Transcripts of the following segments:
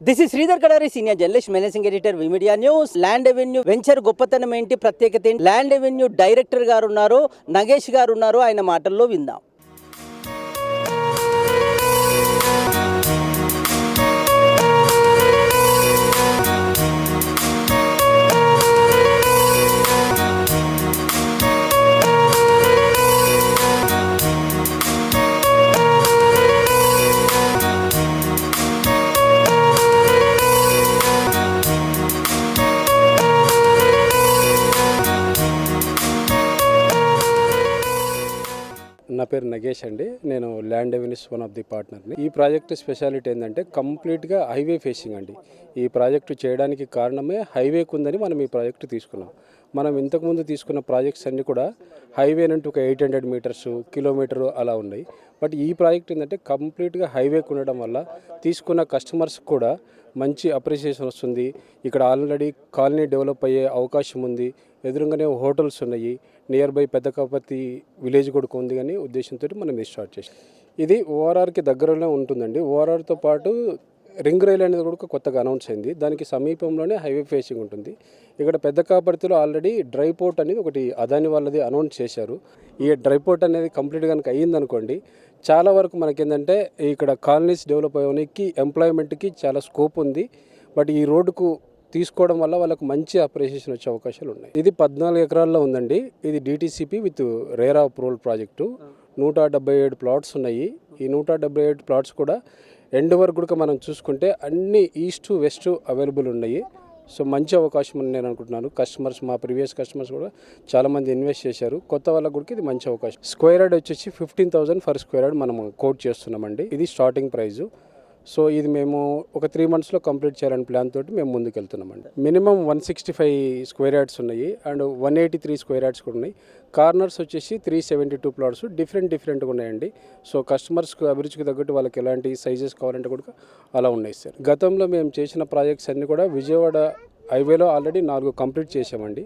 This is Sridhar Kadari senior journalist managing editor V Media news land revenue venture గొప్పతనం ఏంటి ప్రత్యేకత ఏంటి land revenue director గారు ఉన్నారు నగేష్ గారు ఉన్నారు ఆయన మాటల్లో విందాం. పేరు నగేష్ అండి. నేను Land Avenues one of the పార్ట్నర్ని. ఈ ప్రాజెక్ట్ స్పెషాలిటీ ఏంటంటే కంప్లీట్గా హైవే ఫేసింగ్ అండి. ఈ ప్రాజెక్టు చేయడానికి కారణమే హైవేకు ఉందని మనం ఈ ప్రాజెక్టు తీసుకున్నాం. మనం ఇంతకుముందు తీసుకున్న ప్రాజెక్ట్స్ అన్నీ కూడా హైవే నుండి ఒక ఎయిట్ హండ్రెడ్ మీటర్స్ కిలోమీటర్ అలా ఉన్నాయి. బట్ ఈ ప్రాజెక్ట్ ఏంటంటే కంప్లీట్గా హైవేకి ఉండడం వల్ల తీసుకున్న కస్టమర్స్ కూడా మంచి అప్రిసియేషన్ వస్తుంది. ఇక్కడ ఆల్రెడీ కాలనీ డెవలప్ అయ్యే అవకాశం ఉంది. ఎదురుగానే హోటల్స్ ఉన్నాయి. నియర్ బై పెద్ద కాపతి విలేజ్ కూడా ఉంది కానీ ఉద్దేశంతో మనం ఇది స్టార్ట్ చేసాం ఇది ఓఆర్ఆర్కి దగ్గరలో ఉంటుందండి. ఓఆర్ఆర్తో పాటు రింగ్ రైల్ అనేది కూడా కొత్తగా అనౌన్స్ అయింది. దానికి సమీపంలోనే హైవే ఫేసింగ్ ఉంటుంది. ఇక్కడ పెద్ద కాపర్తిలో ఆల్రెడీ డ్రై పోర్ట్ అనేది ఒకటి అదాని వాళ్ళది అనౌన్స్ చేశారు. ఈ డ్రై పోర్ట్ అనేది కంప్లీట్ కనుక అయ్యిందనుకోండి చాలా వరకు మనకేంటంటే ఇక్కడ కాలనీస్ డెవలప్ అయ్యడానికి ఎంప్లాయ్మెంట్కి చాలా స్కోప్ ఉంది. బట్ ఈ రోడ్డుకు తీసుకోవడం వల్ల వాళ్ళకు మంచి అప్రిసియేషన్ వచ్చే అవకాశాలు ఉన్నాయి. ఇది పద్నాలుగు ఎకరాల్లో ఉందండి. ఇది DTCP with RERA approval project. నూట డెబ్బై ఏడు ప్లాట్స్ ఉన్నాయి. ఈ నూట డెబ్బై ఏడు ప్లాట్స్ కూడా ఎండ్ వరకు కూడా మనం చూసుకుంటే అన్ని ఈస్ట్ వెస్ట్ అవైలబుల్ ఉన్నాయి. సో మంచి అవకాశం అని నేను అనుకుంటున్నాను. కస్టమర్స్ మా ప్రీవియస్ కస్టమర్స్ కూడా చాలామంది ఇన్వెస్ట్ చేశారు. కొత్త వాళ్ళకు కూడా ఇది మంచి అవకాశం. స్క్వేర్ యార్డ్ వచ్చేసి fifteen thousand for square yard మనం కోట్ చేస్తున్నామండి. ఇది స్టార్టింగ్ ప్రైజు సో ఇది మేము ఒక త్రీ మంత్స్లో కంప్లీట్ చేయాలని ప్లాన్ తోటి మేము ముందుకు వెళ్తున్నామండి minimum one sixty five square yards ఉన్నాయి and one eighty three square yards కూడా ఉన్నాయి. కార్నర్స్ వచ్చేసి three seventy two plots different డిఫరెంట్గా ఉన్నాయండి. సో కస్టమర్స్కి అభిరుచికి తగ్గట్టు వాళ్ళకి ఎలాంటి సైజెస్ కావాలంటే కూడా అలా ఉన్నాయి సార్. గతంలో మేము చేసిన ప్రాజెక్ట్స్ అన్నీ కూడా విజయవాడ హైవేలో ఆల్రెడీ నాలుగు కంప్లీట్ చేసామండి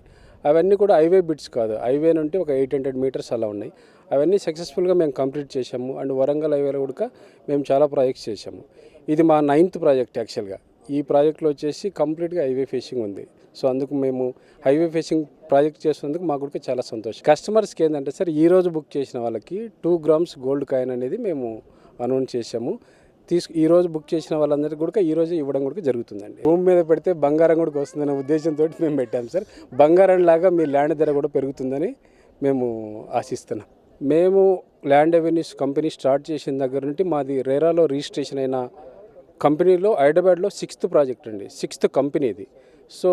అవన్నీ కూడా హైవే బిట్స్ కాదు. హైవే నుండి ఒక ఎయిట్ హండ్రెడ్ మీటర్స్ అలా ఉన్నాయి. అవన్నీ సక్సెస్ఫుల్గా మేము కంప్లీట్ చేసాము అండ్ వరంగల్ హైవేలో కూడా మేము చాలా ప్రాజెక్ట్స్ చేసాము ఇది మా నైన్త్ ప్రాజెక్ట్ యాక్చువల్గా. ఈ ప్రాజెక్ట్లో వచ్చేసి కంప్లీట్గా హైవే ఫేసింగ్ ఉంది. సో అందుకు మేము హైవే ఫేసింగ్ ప్రాజెక్ట్ చేసినందుకు మాకు కూడా చాలా సంతోషం. కస్టమర్స్కి ఏంటంటే సార్ ఈరోజు బుక్ చేసిన వాళ్ళకి టూ గ్రామ్స్ గోల్డ్ కాయిన్ అనేది మేము అనౌన్స్ చేసాము తీసుకు ఈరోజు బుక్ చేసిన వాళ్ళందరికీ కూడా ఈరోజు ఇవ్వడం కూడా జరుగుతుందండి. భూమి మీద పెడితే బంగారం కూడా వస్తుందనే ఉద్దేశంతో మేము పెట్టాము సార్. బంగారం లాగా మీ ల్యాండ్ ధర కూడా పెరుగుతుందని మేము ఆశిస్తున్నాం. మేము ల్యాండ్ అవెన్యూస్ కంపెనీ స్టార్ట్ చేసిన దగ్గర నుండి మాది రేరాలో రిజిస్ట్రేషన్ అయిన కంపెనీలో హైదరాబాద్లో సిక్స్త్ ప్రాజెక్ట్ అండి సిక్స్త్ కంపెనీ ఇది సో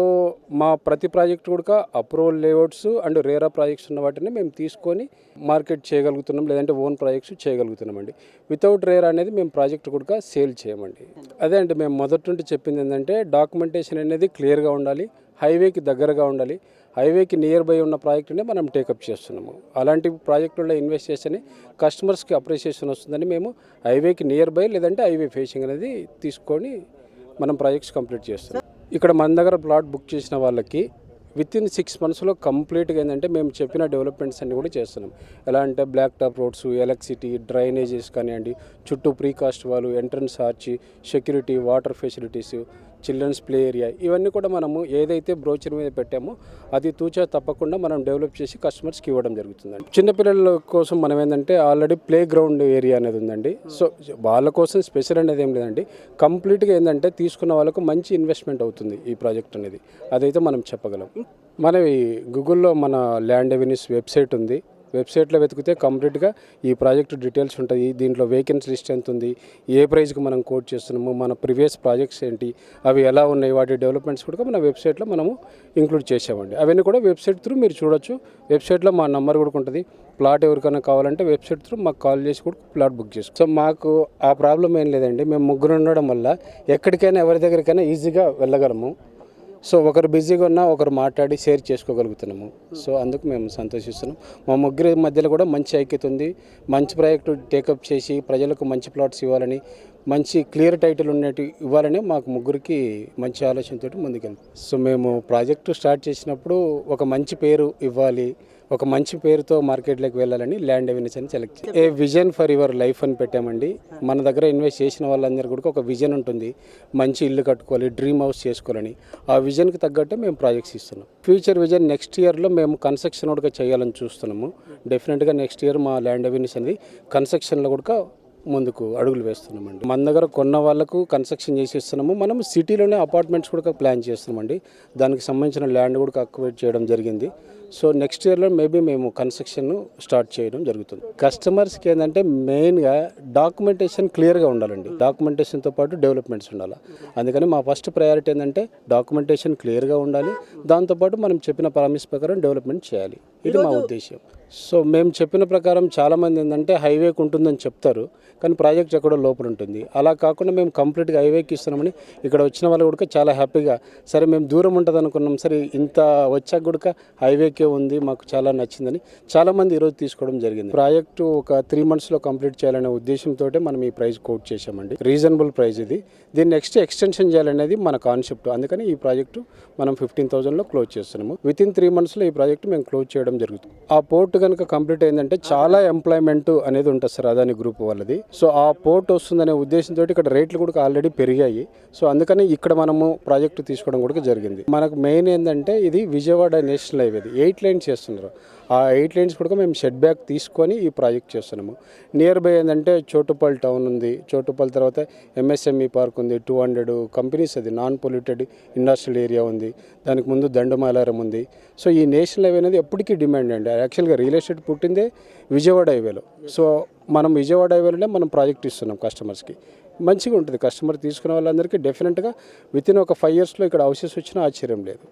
మా ప్రతి ప్రాజెక్ట్ కూడా approval layouts and RERA projects ఉన్న వాటిని మేము తీసుకొని మార్కెట్ చేయగలుగుతున్నాం లేదంటే ఓన్ ప్రాజెక్ట్స్ చేయగలుగుతున్నామండి వితౌట్ రేరా అనేది మేము ప్రాజెక్ట్ కూడా సేల్ చేయమండి. అదే అండి మేము మొదటి నుండి చెప్పింది ఏంటంటే డాక్యుమెంటేషన్ అనేది క్లియర్గా ఉండాలి హైవేకి దగ్గరగా ఉండాలి. హైవేకి నియర్ బై ఉన్న ప్రాజెక్టునే మనం టేకప్ చేస్తున్నాము. అలాంటి ప్రాజెక్టుల్లో ఇన్వెస్ట్ చేస్తేనే కస్టమర్స్కి అప్రిసియేషన్ వస్తుందని మేము హైవేకి నియర్ బై లేదంటే హైవే ఫేసింగ్ అనేది తీసుకొని మనం ప్రాజెక్ట్స్ కంప్లీట్ చేస్తున్నాం. ఇక్కడ మన దగ్గర ప్లాట్ బుక్ చేసిన వాళ్ళకి విత్ ఇన్ సిక్స్ మంత్స్లో కంప్లీట్గా ఏంటంటే మేము చెప్పిన డెవలప్మెంట్స్ అన్నీ కూడా చేస్తున్నాం. ఎలా అంటే black top roads electricity drainages కానివ్వండి చుట్టూ ప్రీకాస్ట్ వాళ్ళు entrance arch security water facilities children's play area. ఇవన్నీ కూడా మనము ఏదైతే బ్రోచర్ మీద పెట్టామో అది తూచా తప్పకుండా మనం డెవలప్ చేసి కస్టమర్స్కి ఇవ్వడం జరుగుతుందండి. చిన్నపిల్లల కోసం మనం ఏంటంటే ఆల్రెడీ ప్లే గ్రౌండ్ ఏరియా అనేది ఉందండి. సో వాళ్ళ కోసం స్పెషల్ అనేది ఏం లేదండి. కంప్లీట్గా ఏంటంటే తీసుకున్న వాళ్ళకు మంచి ఇన్వెస్ట్మెంట్ అవుతుంది ఈ ప్రాజెక్ట్ అనేది. అదైతే మనం చెప్పగలం. మనవి గూగుల్లో మన ల్యాండ్ ఎవెన్యూస్ వెబ్సైట్ ఉంది. వెబ్సైట్లో వెతికితే కంప్లీట్గా ఈ ప్రాజెక్ట్ డీటెయిల్స్ ఉంటాయి. దీంట్లో వేకెన్సీ లిస్ట్ ఎంత ఉంది? ఏ ప్రైజ్కి మనం కోట్ చేస్తున్నాము? మన ప్రీవియస్ ప్రాజెక్ట్స్ ఏంటి? అవి ఎలా ఉన్నాయి? వాటి డెవలప్మెంట్స్ కూడా మన వెబ్సైట్లో మనము ఇంక్లూడ్ చేసామండి అవన్నీ కూడా వెబ్సైట్ త్రూ మీరు చూడొచ్చు. వెబ్సైట్లో మా నంబర్ కూడా ఉంటుంది. ప్లాట్ ఎవరికైనా కావాలంటే వెబ్సైట్ త్రూ మాకు కాల్ చేసి కూడా ప్లాట్ బుక్ చేసుకో. సో మాకు ఆ ప్రాబ్లం ఏం లేదండి. మేము ముగ్గురు ఉండడం వల్ల ఎక్కడికైనా ఎవరి దగ్గరికైనా ఈజీగా వెళ్ళగలము. సో ఒకరు బిజీగా ఉన్నా ఒకరు మాట్లాడి షేర్ చేసుకోగలుగుతున్నాము. సో అందుకు మేము సంతోషిస్తున్నాం. మా ముగ్గురి మధ్యలో కూడా మంచి ఐక్యత ఉంది. మంచి ప్రాజెక్టు టేకప్ చేసి ప్రజలకు మంచి ప్లాట్స్ ఇవ్వాలని మంచి క్లియర్ టైటిల్ ఉన్నట్టు ఇవ్వాలని మాకు ముగ్గురికి మంచి ఆలోచనతో ముందుకెళ్తాం. సో మేము ప్రాజెక్టు స్టార్ట్ చేసినప్పుడు ఒక మంచి పేరు ఇవ్వాలి. ఒక మంచి పేరుతో మార్కెట్లోకి వెళ్ళాలని ల్యాండ్ ఎవెన్యూస్ అని select a vision for your life అని పెట్టామండి. మన దగ్గర ఇన్వెస్ట్ చేసిన వాళ్ళందరూ కూడా ఒక విజన్ ఉంటుంది. మంచి ఇల్లు కట్టుకోవాలి డ్రీమ్ హౌస్ చేసుకోవాలని. ఆ విజన్కి తగ్గట్టే మేము ప్రాజెక్ట్స్ ఇస్తున్నాం. ఫ్యూచర్ విజన్ నెక్స్ట్ ఇయర్లో మేము కన్స్ట్రక్షన్ కూడా చేయాలని చూస్తున్నాము. డెఫినెట్గా నెక్స్ట్ ఇయర్ మా ల్యాండ్ ఎవెన్యూస్ అనేది కన్స్ట్రక్షన్లో కూడా ముందుకు అడుగులు వేస్తున్నామండి. మన దగ్గర కొన్న వాళ్ళకు కన్స్ట్రక్షన్ చేసి ఇస్తున్నాము మనం సిటీలోనే అపార్ట్మెంట్స్ కూడా ప్లాన్ చేస్తున్నామండి. దానికి సంబంధించిన ల్యాండ్ కూడా అక్వైర్ చేయడం జరిగింది. సో నెక్స్ట్ ఇయర్లో మేబీ మేము కన్స్ట్రక్షన్ స్టార్ట్ చేయడం జరుగుతుంది. కస్టమర్స్కి ఏంటంటే మెయిన్గా డాక్యుమెంటేషన్ క్లియర్గా ఉండాలండి. డాక్యుమెంటేషన్తో పాటు డెవలప్మెంట్స్ ఉండాలి. అందుకని మా ఫస్ట్ ప్రయారిటీ ఏంటంటే డాక్యుమెంటేషన్ క్లియర్గా ఉండాలి. దాంతోపాటు మనం చెప్పిన ప్రామిస్ ప్రకారం డెవలప్మెంట్ చేయాలి. ఇది మా ఉద్దేశం సో మేము చెప్పిన ప్రకారం చాలామంది ఏంటంటే హైవేకి ఉంటుందని చెప్తారు కానీ ప్రాజెక్ట్ ఎక్కడో లోపల ఉంటుంది. అలా కాకుండా మేము కంప్లీట్గా హైవేకి ఇస్తున్నామని ఇక్కడ వచ్చిన వాళ్ళు కూడా చాలా హ్యాపీగా సరే మేము దూరం ఉంటుంది అనుకున్నాం సరే ఇంత వచ్చాక కూడా హైవేకే ఉంది మాకు చాలా నచ్చిందని చాలామంది ఈరోజు తీసుకోవడం జరిగింది. ప్రాజెక్టు ఒక త్రీ మంత్స్లో కంప్లీట్ చేయాలనే ఉద్దేశంతో మనం ఈ ప్రైస్ కోట్ చేశామండి. రీజనబుల్ ప్రైస్ ఇది. దీన్ని నెక్స్ట్ ఎక్స్టెన్షన్ చేయాలనేది మన కాన్సెప్ట్. అందుకని ఈ ప్రాజెక్టు మనం ఫిఫ్టీన్ థౌసండ్లో క్లోజ్ చేస్తున్నాము. విత్ ఇన్ త్రీ మంత్స్లో ఈ ప్రాజెక్టు మేము క్లోజ్ చేయడం జరుగుతుంది. ఆ పోర్ట్ కనుక కంప్లీట్ అయిందంటే చాలా ఎంప్లాయ్మెంట్ అనేది ఉంటుంది సార్ అదాని గ్రూప్ వాళ్ళది. సో ఆ పోర్ట్ వస్తుందనే ఉద్దేశంతో ఇక్కడ రేట్లు కూడా ఆల్రెడీ పెరిగాయి. సో అందుకని ఇక్కడ మనము ప్రాజెక్టు తీసుకోవడం కూడా జరిగింది. మనకు మెయిన్ ఏంటంటే ఇది Vijayawada national highway eight lanes చేస్తున్నారు. ఆ ఎయిట్ లైన్స్ కూడా మేము షెడ్ బ్యాక్ తీసుకొని ఈ ప్రాజెక్ట్ చేస్తున్నాము. నియర్ బై ఏంటంటే చోటుపల్ టౌన్ ఉంది. చోటుపల్ తర్వాత ఎంఎస్ఎంఈ పార్క్ ఉంది. టూ హండ్రెడ్ కంపెనీస్ అది. నాన్ పొల్యూటెడ్ ఇండస్ట్రియల్ ఏరియా ఉంది. దానికి ముందు దండుమాలారం ఉంది. సో ఈ నేషనల్ హైవే అనేది ఎప్పటికీ డిమాండ్ అండి. యాక్చువల్గా రియల్ ఎస్టేట్ పుట్టిందే విజయవాడ హైవేలో. సో మనం విజయవాడ హైవేలోనే మనం ప్రాజెక్ట్ ఇస్తున్నాం కస్టమర్స్కి. మంచిగా ఉంటుంది కస్టమర్ తీసుకునే వాళ్ళందరికీ డెఫినెట్గా వితిన్ ఒక ఫైవ్ ఇయర్స్లో ఇక్కడ హౌసెస్ వచ్చినా ఆశ్చర్యం లేదు.